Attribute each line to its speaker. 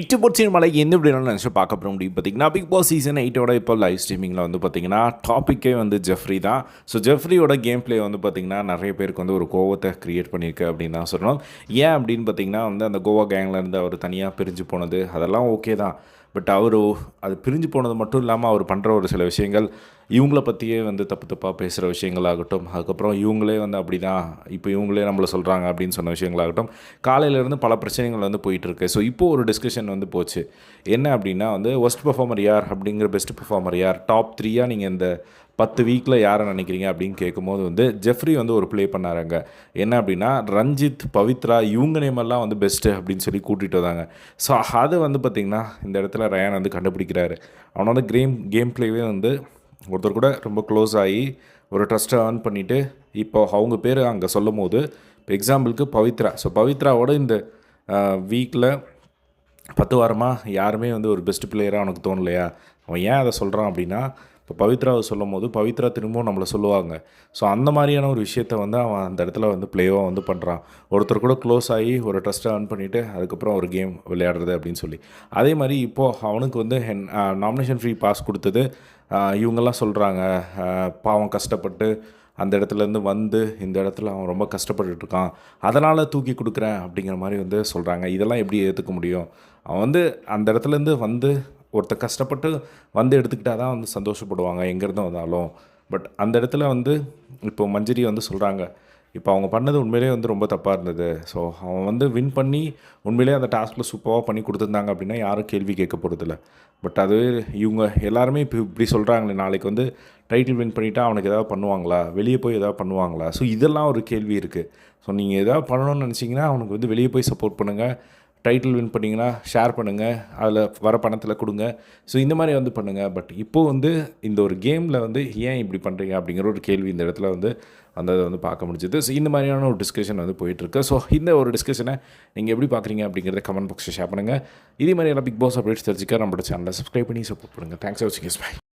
Speaker 1: இட்டு போச்சு மலை எந்த இப்படினாலும் நினச்சி பார்க்க போகிற முடியும் பார்த்தீங்கன்னா பிக் பாஸ் சீசன் எயிட்டோட இப்போ லைவ் ஸ்ட்ரீமிங்கில் வந்து பார்த்தீங்கன்னா டாப்பிக்கே வந்து ஜெஃப்ரி தான். ஸோ ஜெஃப்ரியோட கேம் ப்ளே வந்து பார்த்தீங்கன்னா நிறைய பேருக்கு வந்து ஒரு கோவத்தை க்ரியேட் பண்ணியிருக்கு அப்படின்னு தான் சொல்லணும். ஏன் அப்படின்னு பார்த்தீங்கன்னா வந்து அந்த கோவா கேங்கில் இருந்து அவர் தனியாக பிரிஞ்சு போனது அதெல்லாம் ஓகே தான். பட் அவர் அது பிரிஞ்சு போனது மட்டும் இல்லாமல் அவர் பண்ணுற ஒரு சில விஷயங்கள் இவங்கள பற்றியே வந்து தப்பு தப்பாக பேசுகிற விஷயங்களாகட்டும் அதுக்கப்புறம் இவங்களே வந்து அப்படி தான் இப்போ இவங்களே நம்மளை சொல்கிறாங்க அப்படின்னு சொன்ன விஷயங்களாகட்டும் காலையிலேருந்து பல பிரச்சனைகள் வந்து போயிட்டுருக்கு. ஸோ இப்போது ஒரு டிஸ்கஷன் வந்து போச்சு. என்ன அப்படின்னா வந்து ஒஸ்ட் பெர்ஃபார்மர் யார் அப்படிங்கிற பெஸ்ட் பெர்ஃபார்மர் யார்? டாப் த்ரீயாக நீங்கள் இந்த பத்து வீக்கில் யாரை நினைக்கிறீங்க அப்படின்னு கேட்கும்போது வந்து ஜெஃப்ரி வந்து ஒரு ப்ளே பண்ணாருங்க. என்ன அப்படின்னா ரஞ்சித் பவித்ரா இவங்க நேமெல்லாம் வந்து பெஸ்ட்டு அப்படின்னு சொல்லி கூட்டிகிட்டு வந்தாங்க. ஸோ அது வந்து பார்த்திங்கன்னா இந்த இடத்துல ரயான் வந்து கண்டுபிடிக்கிறாரு. அவனோட கேம் கேம் ப்ளேவே வந்து ஒருத்தர் கூட ரொம்ப க்ளோஸ் ஆகி ஒரு ட்ரஸ்ட்டை ஏர்ன் பண்ணிவிட்டு இப்போ அவங்க பேர் அங்கே சொல்லும் போது இப்போ எக்ஸாம்பிளுக்கு பவித்ரா. ஸோ பவித்ராவோட இந்த வீக்கில் பத்து வாரமாக யாருமே வந்து ஒரு பெஸ்ட் பிளேயராக அவனுக்கு தோணலையா? அவன் ஏன் அதை சொல்கிறான் அப்படின்னா இப்போ பவித்ராவை சொல்லும் போது பவித்ரா திரும்பவும் நம்மளை சொல்லுவாங்க. ஸோ அந்த மாதிரியான ஒரு விஷயத்த வந்து அவன் அந்த இடத்துல வந்து ப்ளேவாக வந்து பண்ணுறான் ஒருத்தர் கூட க்ளோஸ் ஆகி ஒரு ட்ரஸ்ட்டை அர்ன் பண்ணிவிட்டு அதுக்கப்புறம் ஒரு கேம் விளையாடுறது அப்படின்னு சொல்லி. அதே மாதிரி இப்போது அவனுக்கு வந்து ஹென் நாமினேஷன் ஃப்ரீ பாஸ் கொடுத்தது இவங்கெல்லாம் சொல்கிறாங்க பாவம் கஷ்டப்பட்டு அந்த இடத்துலேருந்து வந்து இந்த இடத்துல அவன் ரொம்ப கஷ்டப்பட்டுட்டு இருக்கான். அதனால் தூக்கி கொடுக்குறேன் அப்படிங்கிற மாதிரி வந்து சொல்கிறாங்க இதெல்லாம் எப்படி ஏற்றுக்க முடியும்? அவன் வந்து அந்த இடத்துலேருந்து வந்து ஒருத்தர் கஷ்டப்பட்டு வந்து எடுத்துக்கிட்டால் தான் வந்து சந்தோஷப்படுவாங்க எங்கேருந்து வந்தாலும். பட் அந்த இடத்துல வந்து இப்போ மஞ்சரி வந்து சொல்கிறாங்க இப்போ அவங்க பண்ணது உண்மையிலேயே வந்து ரொம்ப தப்பாக இருந்தது. ஸோ அவன் வந்து வின் பண்ணி உண்மையிலேயே அந்த டாஸ்கில் சூப்பராக பண்ணி கொடுத்துருந்தாங்க அப்படின்னா யாரும் கேள்வி கேட்க போகிறதில்ல பட் அது இவங்க எல்லாருமே இப்போ இப்படி சொல்கிறாங்களே நாளைக்கு வந்து டைட்டில் வின் பண்ணிவிட்டா அவனுக்கு ஏதாவது பண்ணுவாங்களா? வெளியே போய் ஏதாவது பண்ணுவாங்களா? ஸோ இதெல்லாம் ஒரு கேள்வி இருக்குது ஸோ நீங்கள் எதாவது பண்ணணும்னு நினச்சிங்கன்னா அவனுக்கு வந்து வெளியே போய் சப்போர்ட் பண்ணுங்கள் டைட்டில் வின் பண்ணிங்கன்னா ஷேர் பண்ணுங்கள் அதில் வர பணத்தில் கொடுங்க. ஸோ இந்த மாதிரி வந்து பண்ணுங்கள் பட் இப்போது வந்து இந்த ஒரு கேமில் வந்து ஏன் இப்படி பண்ணுறீங்க அப்படிங்கிற ஒரு கேள்வி இந்த இடத்துல வந்து வந்ததை வந்து பார்க்க முடிஞ்சது. ஸோ இந்த மாதிரியான ஒரு டிஸ்கஷன் வந்து போயிட்டுருக்கு. ஸோ இந்த ஒரு டிஸ்கஷனை நீங்கள் எப்படி பார்க்குறீங்க அப்படிங்கிறத கமெண்ட் பாக்ஸில் ஷேர் பண்ணுங்கள் இதே மாதிரியான பிக் பாஸ் அப்டேட்ஸ் தெரிஞ்சுக்க நம்மளோட சேனலை சப்ஸ்கிரைப் பண்ணி சப்போர்ட் பண்ணுங்கள் தேங்க்ஸ் ஃபார் வாட்சிங் பை